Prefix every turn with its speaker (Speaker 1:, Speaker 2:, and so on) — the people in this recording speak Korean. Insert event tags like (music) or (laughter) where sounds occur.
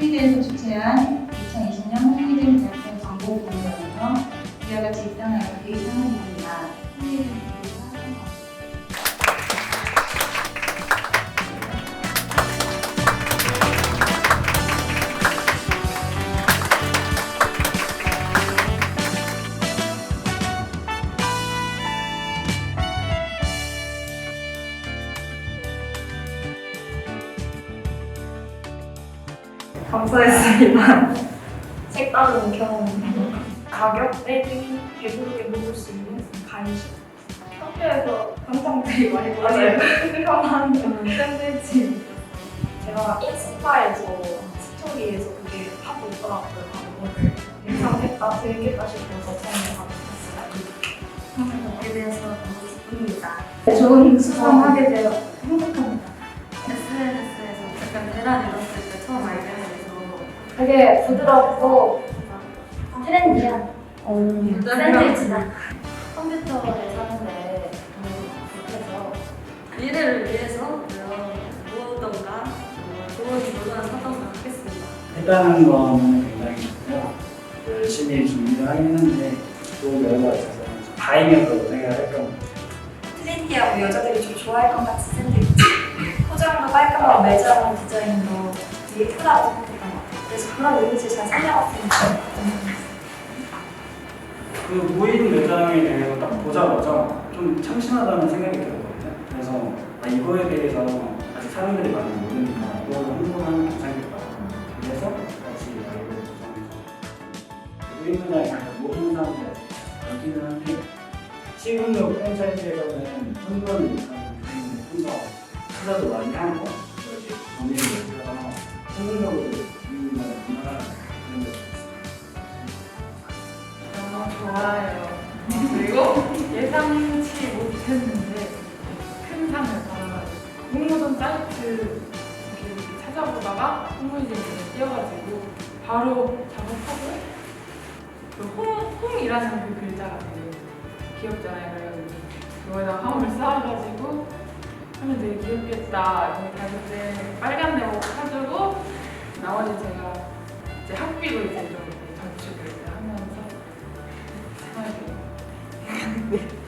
Speaker 1: 홍리대에서 주최한
Speaker 2: 2020년 홍리대 대학생
Speaker 1: 광고
Speaker 2: 공모에서 이와 같이 입상하여
Speaker 1: 대상입니다.
Speaker 2: 홍리대
Speaker 3: 감사했습니다. 색다른 경험. 가격대비 배부르게 먹을 수 있는 간식. 학교에서 당장들이 많이 먹는 편한 샌드위치. 제가 인스타에서 스토리에서 그게 하고 있더라고요. 광고를. 괜찮겠다, 재밌겠다 싶어서 처음에 가봤어요.
Speaker 4: 하게 되어서 너무 기쁩니다.
Speaker 3: 좋은 수상하게
Speaker 4: 되어
Speaker 3: 행복합니다.
Speaker 4: SNS에서 약간 대란 일었을 때 처음 알게 돼서
Speaker 3: 되게 부드럽고 트렌디한
Speaker 4: 샌드위치다. 컴퓨터를 사는데 급해서 미래를 위해서 뭐 무엇던가 뭐 좋은 물건을 사던가 하겠습니다.
Speaker 5: 했다는 거는 굉장히 좋고요. 열심히 준비를 하긴 했는데 좋은 결과가 있어서 다행이었다고 생각을 했던 것 같아요.
Speaker 3: 트렌디하고 여자들이 좀 좋아할 것 같은 샌드위치. (laughs) 포장도 깔끔하고 매장한 디자인도 되게 예쁘다고 같아요. 그래서 그런 이미지 잘 좋겠거든요.
Speaker 5: 그 모임 매장에 대해서 딱 보자마자 좀 참신하다는 생각이 들었거든요. 그래서 아, 이거에 대해서 아직 사람들이 많이 모르니까 이걸 홍보하면 괜찮겠다. 그래서 같이 라이브를 구성해서 모임 매장에 모르는 사람들 많기는 한데 시군역 프랜차이즈에서는 하는 순서 투자도 많이 하고 이렇게 고민을 해서 성공적으로
Speaker 6: 상치 못했는데 큰 상을 받아가지고 공모전 사이트 이렇게 찾아보다가 홍문이님을 뛰어가지고 바로 작업하고 그 홍, 홍이라는 그 글자가 되게 귀엽잖아요. 그래가지고 그거에다 화음을 쌓아가지고 하면 되게 귀엽겠다. 다닐 때 빨간 내복 사주고 나머지 제가 이제 학비로 이제 좀 저축을 하면서 생활비 네.